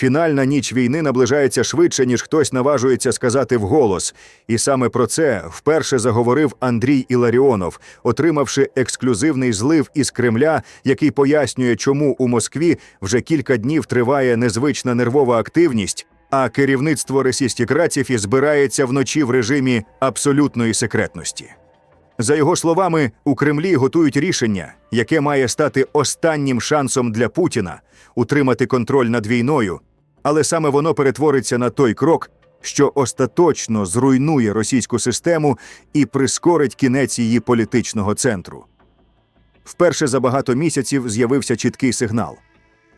Фінальна ніч війни наближається швидше, ніж хтось наважується сказати вголос. І саме про це вперше заговорив Андрій Іларіонов, отримавши ексклюзивний злив із Кремля, який пояснює, чому у Москві вже кілька днів триває незвична нервова активність, а керівництво російських збирається вночі в режимі абсолютної секретності. За його словами, у Кремлі готують рішення, яке має стати останнім шансом для Путіна утримати контроль над війною, але саме воно перетвориться на той крок, що остаточно зруйнує російську систему і прискорить кінець її політичного центру. Вперше за багато місяців з'явився чіткий сигнал.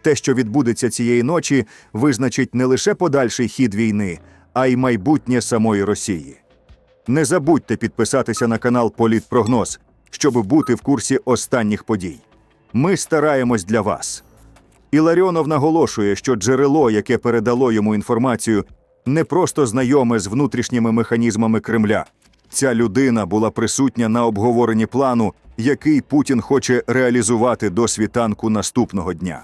Те, що відбудеться цієї ночі, визначить не лише подальший хід війни, а й майбутнє самої Росії. Не забудьте підписатися на канал Політпрогноз, щоб бути в курсі останніх подій. Ми стараємось для вас. Іларіонов наголошує, що джерело, яке передало йому інформацію, не просто знайоме з внутрішніми механізмами Кремля. Ця людина була присутня на обговоренні плану, який Путін хоче реалізувати до світанку наступного дня.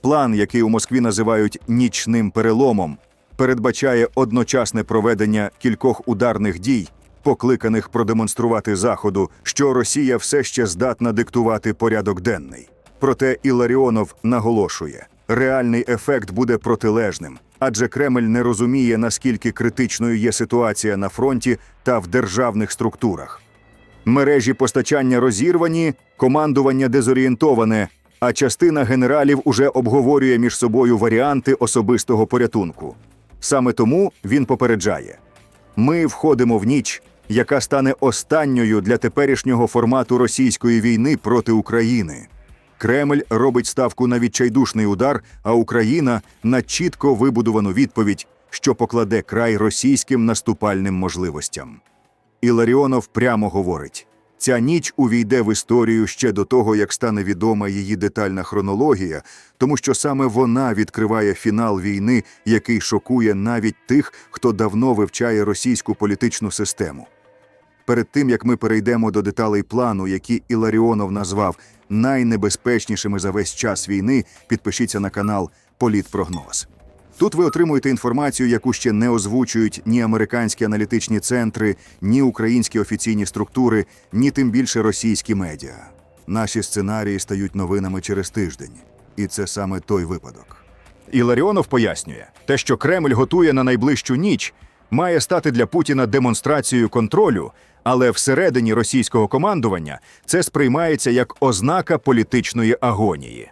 План, який у Москві називають нічним переломом, передбачає одночасне проведення кількох ударних дій, покликаних продемонструвати Заходу, що Росія все ще здатна диктувати порядок денний. Проте Іларіонов наголошує, реальний ефект буде протилежним, адже Кремль не розуміє, наскільки критичною є ситуація на фронті та в державних структурах. Мережі постачання розірвані, командування дезорієнтоване, а частина генералів уже обговорює між собою варіанти особистого порятунку. Саме тому він попереджає: ми входимо в ніч, яка стане останньою для теперішнього формату російської війни проти України. Кремль робить ставку на відчайдушний удар, а Україна на чітко вибудовану відповідь, що покладе край російським наступальним можливостям. Іларіонов прямо говорить: ця ніч увійде в історію ще до того, як стане відома її детальна хронологія, тому що саме вона відкриває фінал війни, який шокує навіть тих, хто давно вивчає російську політичну систему. Перед тим як ми перейдемо до деталей плану, які Іларіонов назвав найнебезпечнішими за весь час війни, підпишіться на канал Політпрогноз. Тут ви отримуєте інформацію, яку ще не озвучують ні американські аналітичні центри, ні українські офіційні структури, ні тим більше російські медіа. Наші сценарії стають новинами через тиждень, і це саме той випадок. Іларіонов пояснює, те, що Кремль готує на найближчу ніч, має стати для Путіна демонстрацією контролю, але всередині російського командування це сприймається як ознака політичної агонії.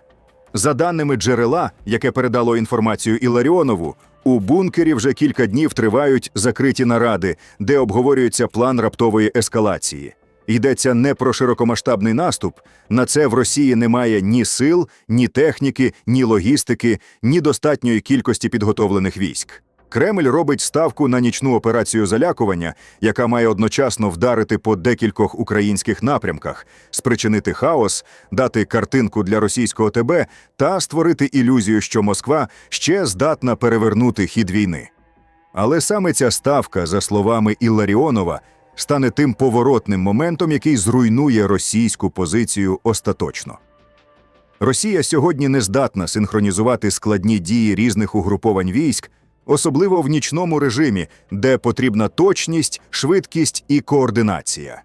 За даними джерела, яке передало інформацію Іларіонову, у бункері вже кілька днів тривають закриті наради, де обговорюється план раптової ескалації. Йдеться не про широкомасштабний наступ. На це в Росії немає ні сил, ні техніки, ні логістики, ні достатньої кількості підготовлених військ. Кремль робить ставку на нічну операцію залякування, яка має одночасно вдарити по декількох українських напрямках, спричинити хаос, дати картинку для російського ТБ та створити ілюзію, що Москва ще здатна перевернути хід війни. Але саме ця ставка, за словами Ілларіонова, стане тим поворотним моментом, який зруйнує російську позицію остаточно. Росія сьогодні не здатна синхронізувати складні дії різних угруповань військ особливо в нічному режимі, де потрібна точність, швидкість і координація.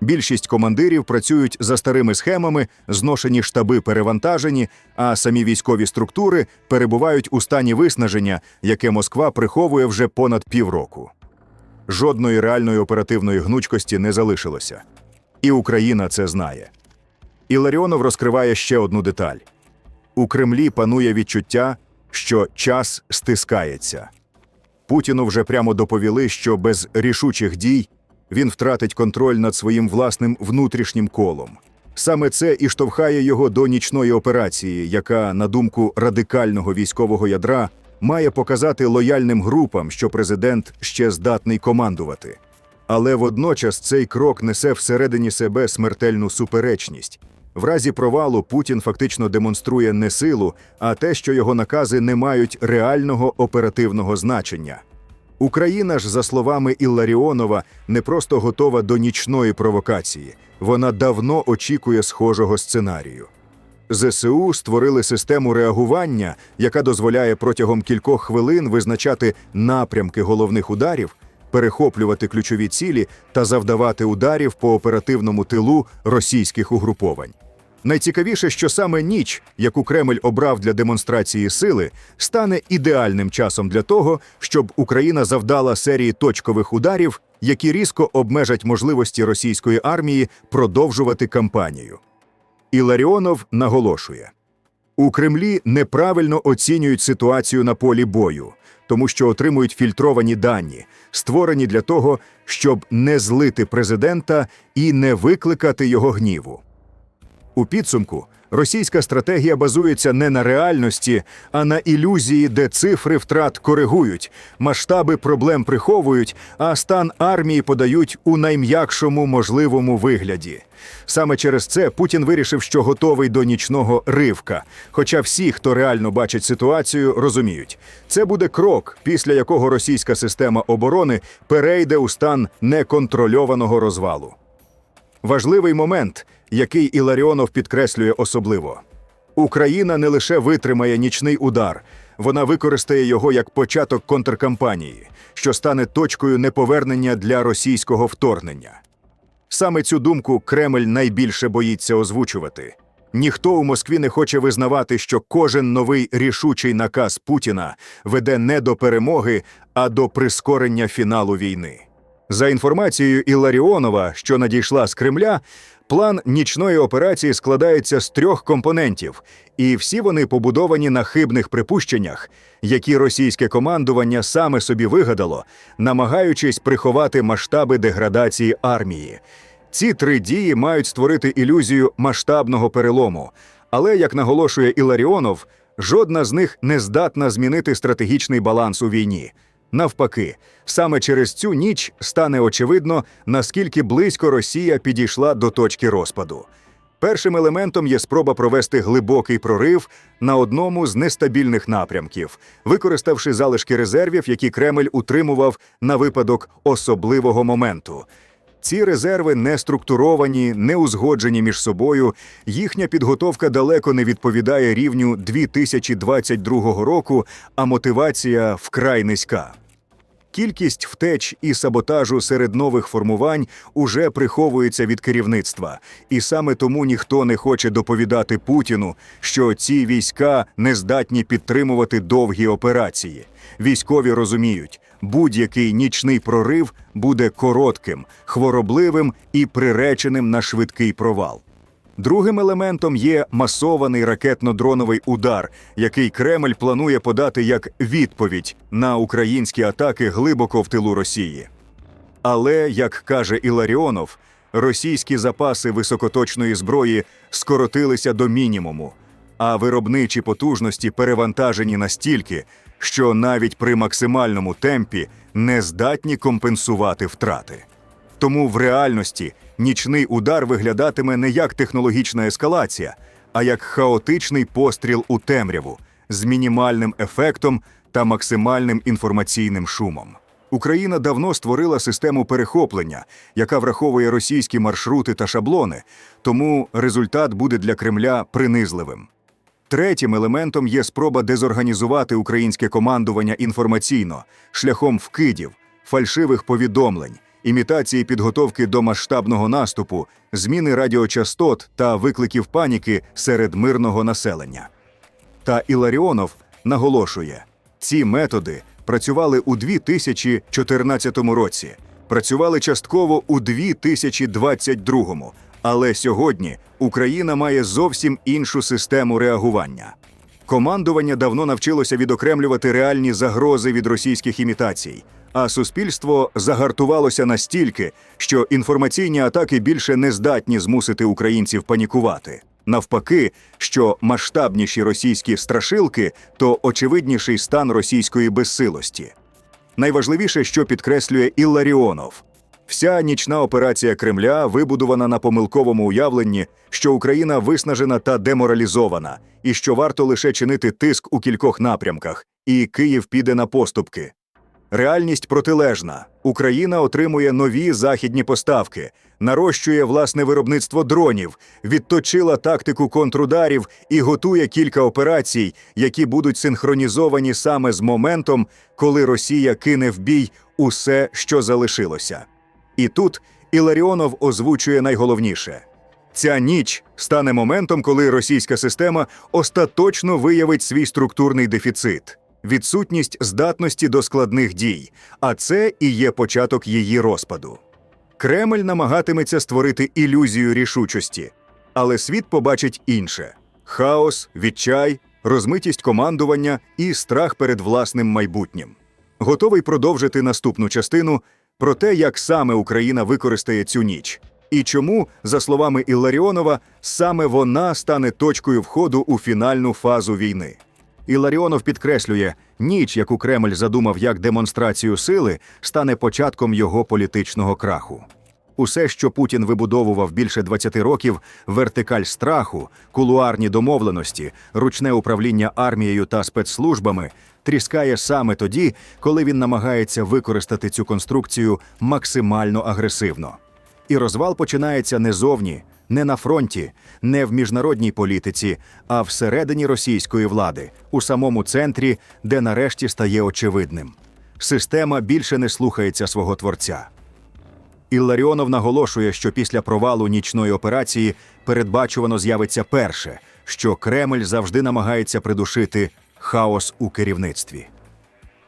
Більшість командирів працюють за старими схемами, зношені штаби перевантажені, а самі військові структури перебувають у стані виснаження, яке Москва приховує вже понад півроку. Жодної реальної оперативної гнучкості не залишилося. І Україна це знає. Іларіонов розкриває ще одну деталь: у Кремлі панує відчуття, що час стискається. Путіну вже прямо доповіли, що без рішучих дій він втратить контроль над своїм власним внутрішнім колом. Саме це і штовхає його до нічної операції, яка, на думку радикального військового ядра, має показати лояльним групам, що президент ще здатний командувати. Але водночас цей крок несе всередині себе смертельну суперечність. В разі провалу Путін фактично демонструє не силу, а те, що його накази не мають реального оперативного значення. Україна ж, за словами Ілларіонова, не просто готова до нічної провокації, вона давно очікує схожого сценарію. ЗСУ створили систему реагування, яка дозволяє протягом кількох хвилин визначати напрямки головних ударів, перехоплювати ключові цілі та завдавати ударів по оперативному тилу російських угруповань. Найцікавіше, що саме ніч, яку Кремль обрав для демонстрації сили, стане ідеальним часом для того, щоб Україна завдала серії точкових ударів, які різко обмежать можливості російської армії продовжувати кампанію. Іларіонов наголошує: у Кремлі неправильно оцінюють ситуацію на полі бою, тому що отримують фільтровані дані, створені для того, щоб не злити президента і не викликати його гніву. У підсумку російська стратегія базується не на реальності, а на ілюзії, де цифри втрат коригують, масштаби проблем приховують, а стан армії подають у найм'якшому можливому вигляді. Саме через це Путін вирішив, що готовий до нічного ривка. Хоча всі, хто реально бачить ситуацію, розуміють, це буде крок, після якого російська система оборони перейде у стан неконтрольованого розвалу. Важливий момент, який Іларіонов підкреслює особливо. Україна не лише витримає нічний удар, вона використає його як початок контркампанії, що стане точкою неповернення для російського вторгнення. Саме цю думку Кремль найбільше боїться озвучувати. Ніхто у Москві не хоче визнавати, що кожен новий рішучий наказ Путіна веде не до перемоги, а до прискорення фіналу війни. За інформацією Іларіонова, що надійшла з Кремля, план нічної операції складається з трьох компонентів, і всі вони побудовані на хибних припущеннях, які російське командування саме собі вигадало, намагаючись приховати масштаби деградації армії. Ці три дії мають створити ілюзію масштабного перелому. Але, як наголошує Іларіонов, жодна з них не здатна змінити стратегічний баланс у війні. Навпаки, саме через цю ніч стане очевидно, наскільки близько Росія підійшла до точки розпаду. Першим елементом є спроба провести глибокий прорив на одному з нестабільних напрямків, використавши залишки резервів, які Кремль утримував на випадок особливого моменту. Ці резерви не структуровані, не узгоджені між собою. Їхня підготовка далеко не відповідає рівню 2022 року, а мотивація вкрай низька. Кількість втеч і саботажу серед нових формувань уже приховується від керівництва, і саме тому ніхто не хоче доповідати Путіну, що ці війська не здатні підтримувати довгі операції. Військові розуміють, будь-який нічний прорив буде коротким, хворобливим і приреченим на швидкий провал. Другим елементом є масований ракетно-дроновий удар, який Кремль планує подати як відповідь на українські атаки глибоко в тилу Росії. Але, як каже Іларіонов, російські запаси високоточної зброї скоротилися до мінімуму, а виробничі потужності перевантажені настільки, що навіть при максимальному темпі не здатні компенсувати втрати. Тому в реальності нічний удар виглядатиме не як технологічна ескалація, а як хаотичний постріл у темряву з мінімальним ефектом та максимальним інформаційним шумом. Україна давно створила систему перехоплення, яка враховує російські маршрути та шаблони, тому результат буде для Кремля принизливим. Третім елементом є спроба дезорганізувати українське командування інформаційно шляхом вкидів, фальшивих повідомлень, імітації підготовки до масштабного наступу, зміни радіочастот та викликів паніки серед мирного населення. Та Іларіонов наголошує, ці методи працювали у 2014 році, працювали частково у 2022, але сьогодні Україна має зовсім іншу систему реагування. Командування давно навчилося відокремлювати реальні загрози від російських імітацій, а суспільство загартувалося настільки, що інформаційні атаки більше не здатні змусити українців панікувати. Навпаки, що масштабніші російські страшилки, то очевидніший стан російської безсилості. Найважливіше, що підкреслює Ілларіонов. Вся нічна операція Кремля вибудована на помилковому уявленні, що Україна виснажена та деморалізована, і що варто лише чинити тиск у кількох напрямках, і Київ піде на поступки. Реальність протилежна. Україна отримує нові західні поставки, нарощує власне виробництво дронів, відточила тактику контрударів і готує кілька операцій, які будуть синхронізовані саме з моментом, коли Росія кине в бій усе, що залишилося. І тут Іларіонов озвучує найголовніше. Ця ніч стане моментом, коли російська система остаточно виявить свій структурний дефіцит, відсутність здатності до складних дій, а це і є початок її розпаду. Кремль намагатиметься створити ілюзію рішучості, але світ побачить інше: хаос, відчай, розмитість командування і страх перед власним майбутнім. Готовий продовжити наступну частину про те, як саме Україна використає цю ніч. І чому, за словами Ілларіонова, саме вона стане точкою входу у фінальну фазу війни. Іларіонов підкреслює, ніч, яку Кремль задумав як демонстрацію сили, стане початком його політичного краху. Усе, що Путін вибудовував більше 20 років, вертикаль страху, кулуарні домовленості, ручне управління армією та спецслужбами, тріскає саме тоді, коли він намагається використати цю конструкцію максимально агресивно. І розвал починається не зовні, не на фронті, не в міжнародній політиці, а всередині російської влади, у самому центрі, де нарешті стає очевидним. Система більше не слухається свого творця. Ілларіонов наголошує, що після провалу нічної операції передбачувано з'явиться перше, що Кремль завжди намагається придушити хаос у керівництві.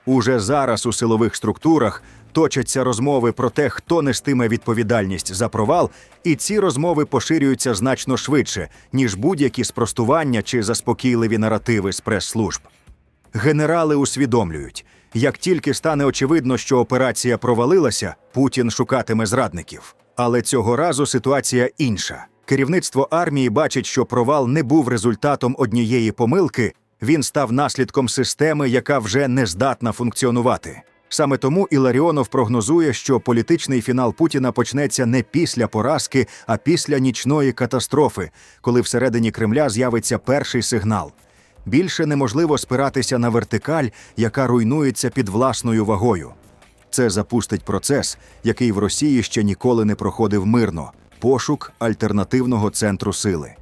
Уже зараз у силових структурах точаться розмови про те, хто нестиме відповідальність за провал, і ці розмови поширюються значно швидше, ніж будь-які спростування чи заспокійливі наративи з прес-служб. Генерали усвідомлюють, як тільки стане очевидно, що операція провалилася, Путін шукатиме зрадників. Але цього разу ситуація інша. Керівництво армії бачить, що провал не був результатом однієї помилки, він став наслідком системи, яка вже не здатна функціонувати. Саме тому Іларіонов прогнозує, що політичний фінал Путіна почнеться не після поразки, а після нічної катастрофи, коли всередині Кремля з'явиться перший сигнал. Більше неможливо спиратися на вертикаль, яка руйнується під власною вагою. Це запустить процес, який в Росії ще ніколи не проходив мирно пошук альтернативного центру сили.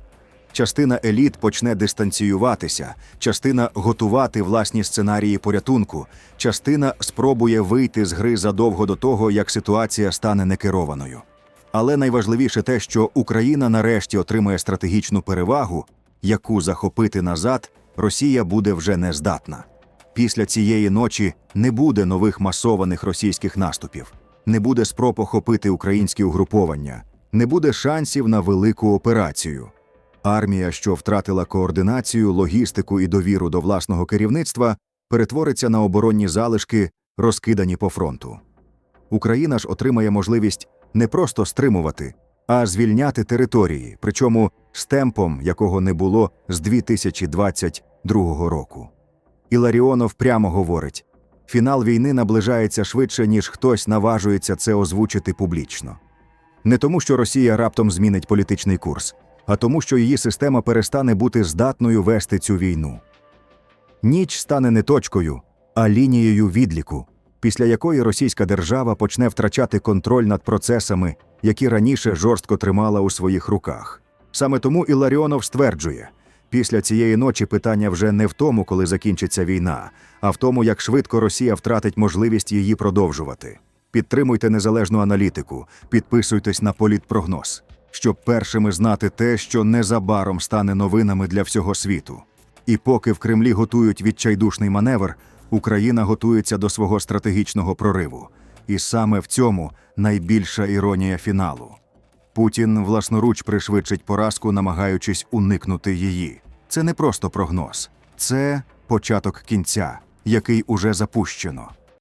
Частина еліт почне дистанціюватися, частина готувати власні сценарії порятунку, частина спробує вийти з гри задовго до того, як ситуація стане некерованою. Але найважливіше те, що Україна нарешті отримає стратегічну перевагу, яку захопити назад Росія буде вже не здатна. Після цієї ночі не буде нових масованих російських наступів, не буде спроб охопити українські угруповання, не буде шансів на велику операцію. Армія, що втратила координацію, логістику і довіру до власного керівництва, перетвориться на оборонні залишки, розкидані по фронту. Україна ж отримає можливість не просто стримувати, а звільняти території, причому з темпом, якого не було з 2022 року. Іларіонов прямо говорить: фінал війни наближається швидше, ніж хтось наважується це озвучити публічно. Не тому, що Росія раптом змінить політичний курс, а тому, що її система перестане бути здатною вести цю війну. Ніч стане не точкою, а лінією відліку, після якої російська держава почне втрачати контроль над процесами, які раніше жорстко тримала у своїх руках. Саме тому Іларіонов стверджує, після цієї ночі питання вже не в тому, коли закінчиться війна, а в тому, як швидко Росія втратить можливість її продовжувати. Підтримуйте незалежну аналітику, підписуйтесь на політпрогноз, щоб першими знати те, що незабаром стане новинами для всього світу. І поки в Кремлі готують відчайдушний маневр, Україна готується до свого стратегічного прориву. І саме в цьому найбільша іронія фіналу. Путін власноруч пришвидшить поразку, намагаючись уникнути її. Це не просто прогноз, це початок кінця, який уже запущено.